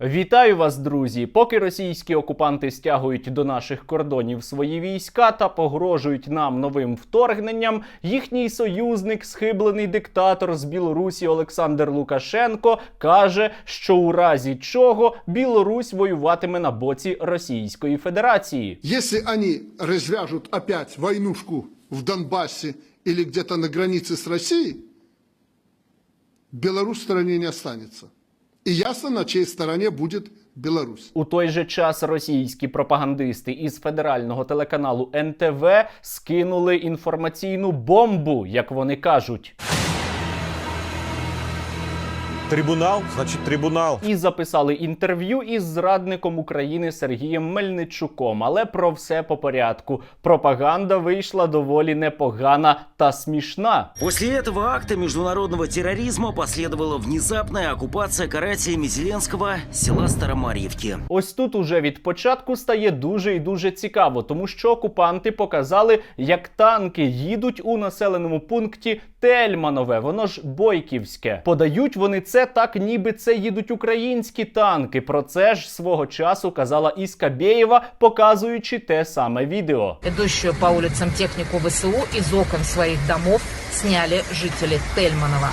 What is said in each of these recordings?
Вітаю вас, друзі! Поки російські окупанти стягують до наших кордонів свої війська та погрожують нам новим вторгненням, їхній союзник, схиблений диктатор з Білорусі Олександр Лукашенко, каже, що у разі чого Білорусь воюватиме на боці Російської Федерації. Если они развяжут опять войнушку в Донбассе или где-то на границе с Россией, Беларусь в стороне не останется. И ясно, на чьей стороне будет Білорусь У той же час російські пропагандисти із федерального телеканалу НТВ скинули інформаційну бомбу, як вони кажуть. Трибунал, значит трибунал. і записали інтерв'ю із зрадником України Сергієм Мельничуком. Але про все по порядку. Пропаганда вийшла доволі непогана та смішна. После этого акта международного терроризма последовала внезапная оккупация карателями Зеленского села Старомарьевки. Ось тут уже від початку стає дуже і дуже цікаво, тому що окупанти показали, як танки їдуть у населеному пункті Тельманове, воно ж Бойківське. Подають вони це так, ніби це їдуть українські танки. Про це ж свого часу казала Іска Бєєва, показуючи те саме відео. Ідущу по вулицям техніку ВСУ із окон своїх домов сняли жителі Тельманова.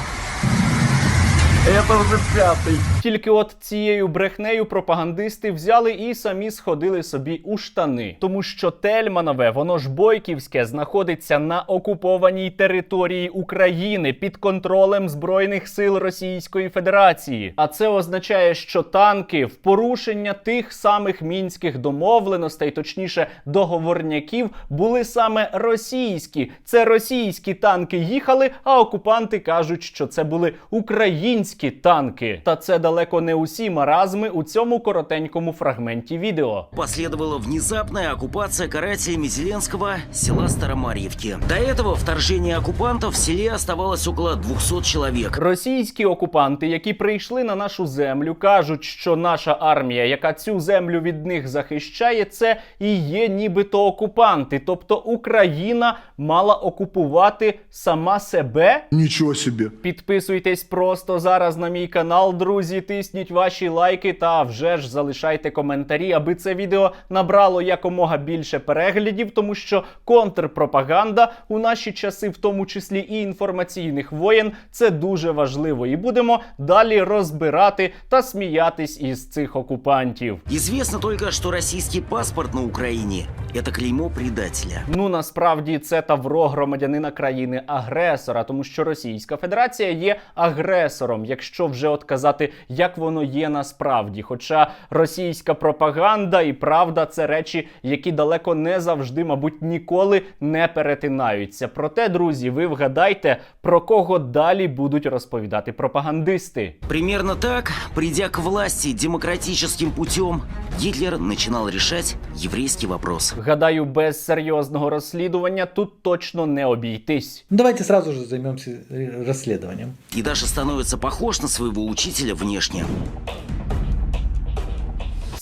Тільки от цією брехнею пропагандисти взяли і самі сходили собі у штани, тому що Тельманове, воно ж Бойківське, знаходиться на окупованій території України під контролем збройних сил Російської Федерації. А це означає, що танки в порушення тих самих мінських домовленостей, точніше договорняків, були саме російські. Це російські танки їхали, а окупанти кажуть, що це були українські танки. Та це далеко не усі маразми у цьому коротенькому фрагменті відео. Последовала внезапная оккупация карателями Зеленского села Старомарьевки. До этого вторжения оккупантов в селе оставалось около 200 человек. Російські окупанти, які прийшли на нашу землю, кажуть, що наша армія, яка цю землю від них захищає, це і є нібито окупанти. Тобто Україна мала окупувати сама себе. Ничего себе. Підписуйтесь просто зараз на мій канал, друзі. Тисніть ваші лайки та вже ж залишайте коментарі, аби це відео набрало якомога більше переглядів, тому що контрпропаганда у наші часи, в тому числі і інформаційних воєн, це дуже важливо. І будемо далі розбирати та сміятись із цих окупантів. Известно только, что российский паспорт на Украине – это клеймо предателя. Ну насправді це тавро громадянина країни-агресора, тому що Російська Федерація є агресором, якщо вже от казати, як воно є насправді. Хоча російська пропаганда і правда це речі, які далеко не завжди, мабуть, ніколи не перетинаються. Проте, друзі, ви вгадайте, про кого далі будуть розповідати пропагандисти. Примерно так, придя к власти демократическим путем, Гитлер начинал решать еврейский вопрос. Гадаю, без серйозного розслідування тут точно не обійтись. Ну, Давайте сразу же займемся э, расследованием. И даже становится похож на своего учителя внешне.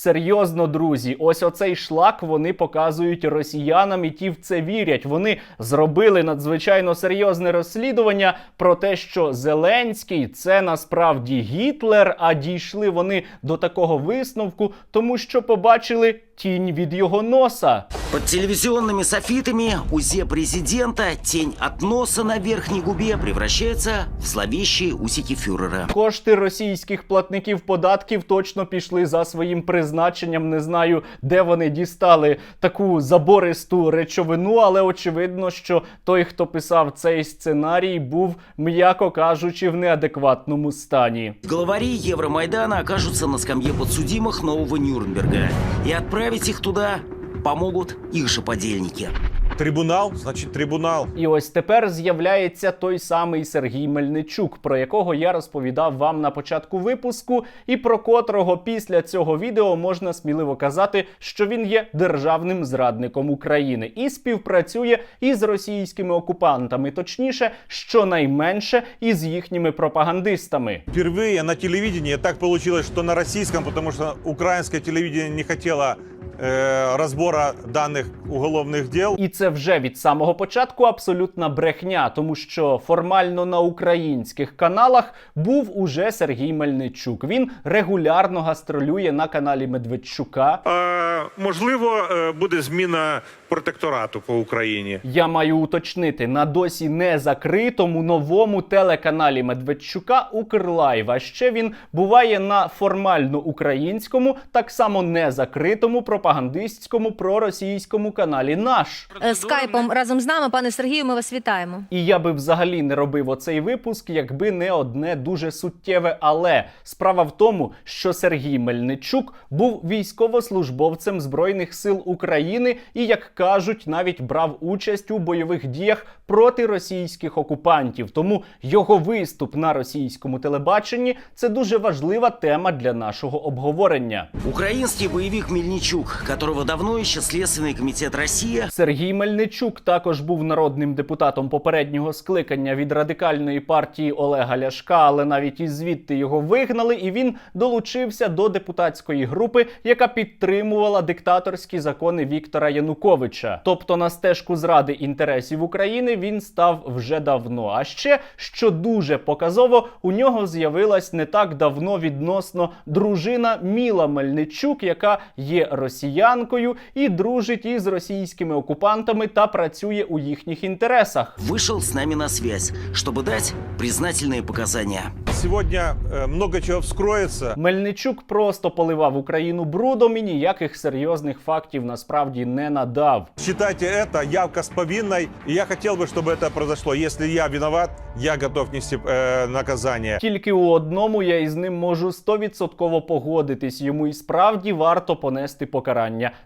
Серйозно, друзі, ось оцей шлак вони показують росіянам, і ті в це вірять. Вони зробили надзвичайно серйозне розслідування про те, що Зеленський це насправді Гітлер. А дійшли вони до такого висновку, тому що побачили тінь від його носа. Под телевизионными софитами УЗЕ президента тень от носа на верхней губе превращается в зловещие усики фюрера. Кошти російських платників податків точно пішли за своїм призначенням. Не знаю, де вони дістали таку забористу речовину, але очевидно, що той, хто писав цей сценарій, був, м'яко кажучи, в неадекватному стані. Главари Евромайдана окажутся на скамье подсудимых нового Нюрнберга. И отправить их туда помогут их же подельники. Трибунал, значит трибунал. І ось тепер з'являється той самий Сергій Мельничук, про якого я розповідав вам на початку випуску, і про котрого після цього відео можна сміливо казати, що він є державним зрадником України і співпрацює із російськими окупантами, точніше, щонайменше із їхніми пропагандистами. Впервые на телевидении так получилось, что на российском, потому что украинское телевидение не хотело э, разбора данных уголовных дел. І це вже від самого початку абсолютна брехня, тому що формально на українських каналах був уже Сергій Мельничук. Він регулярно гастролює на каналі Медведчука. Е, можливо, е, буде зміна протекторату по Україні. Я маю уточнити на досі не закритому новому телеканалі Медведчука Укрлайв. А ще він буває на формально українському, так само не закритому пропагандистському проросійському каналі Наш. Е, скайпом разом з нами, пане Сергію. Ми вас вітаємо. І я би взагалі не робив оцей випуск, якби не одне дуже суттєве. Але справа в тому, що Сергій Мельничук був військовослужбовцем Збройних сил України і, як кажуть, навіть брав участь у бойових діях проти російських окупантів. Тому його виступ на російському телебаченні це дуже важлива тема для нашого обговорення. Украинский боевик Мельничук, которого давно ищет Следственный комитет России, Сергій Мельничук також був народним депутатом попереднього скликання від радикальної партії Олега Ляшка, але навіть і звідти його вигнали, і він долучився до депутатської групи, яка підтримувала диктаторські закони Віктора Януковича. Тобто на стежку зради інтересів України він став вже давно. А ще що дуже показово, у нього з'явилась не так давно відносно дружина Міла Мельничук, яка є росіянкою і дружить із російськими окупантами та працює у їхніх інтересах. вышел с нами на связь, чтобы дать признательные показания. Сегодня э, много чего вскроется. Мельничук просто поливав Україну брудом і ніяких серйозних фактів насправді не надав. Считайте это явка с повинной. И я хотел бы, чтобы это произошло. Если я виноват, я готов нести э, наказание. Тільки у одному я із ним можу стовідсотково погодитись. Йому і справді варто понести покарання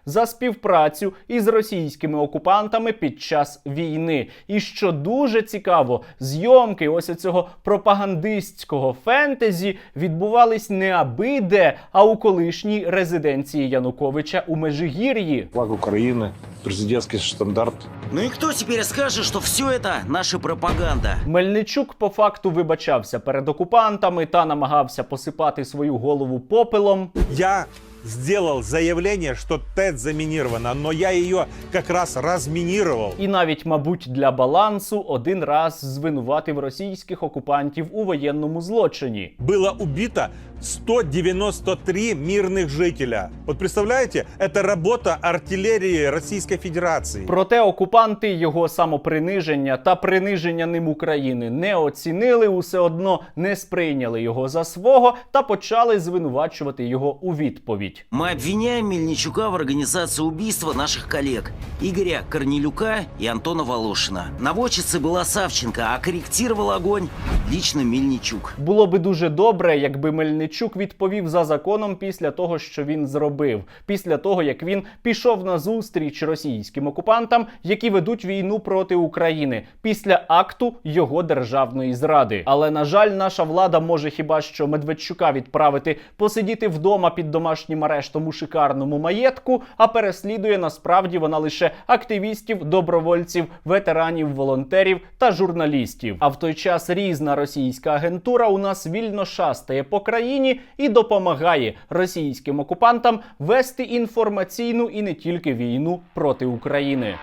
за співпрацю із російськими окупантами під час війни. І що дуже цікаво, зйомки ось цього пропагандистського фентезі відбувались не аби де, а у колишній резиденції Януковича у Межигір'ї. флаг Украины, президентский штандарт. Ну и кто теперь скажет, что все это наша пропаганда? Мельничук по факту вибачався перед окупантами та намагався посипати свою голову попелом. Я сделал заявление, что ТЭЦ замінірована, но я її как раз разминировал. І навіть, мабуть, для балансу один раз звинуватив російських окупантів у воєнному злочині. Було убито 193 мирных жителя. Вот представляете, это работа артиллерии Российской Федерации. Проте окупанти його самоприниження та приниження ним України не оцінили, усе одно не сприйняли його за свого та почали звинувачувати його у відповідь. Мы обвиняем Мельничука в организации убийства наших коллег Игоря Корнелюка и Антона Волошина. Наводчицей была Савченко, а корректировал огонь лично Мельничук. Було би дуже добре, якби Мельничук відповів за законом після того, що він зробив, після того як він пішов на зустріч російським окупантам, які ведуть війну проти України, після акту його державної зради. Але на жаль, наша влада може хіба що Медведчука відправити посидіти вдома під домашнім арештом у шикарному маєтку, а переслідує насправді вона лише активістів, добровольців, ветеранів, волонтерів та журналістів. А в той час різна російська агентура у нас вільно шастає по країні і допомагає російським окупантам вести інформаційну і не тільки війну проти України.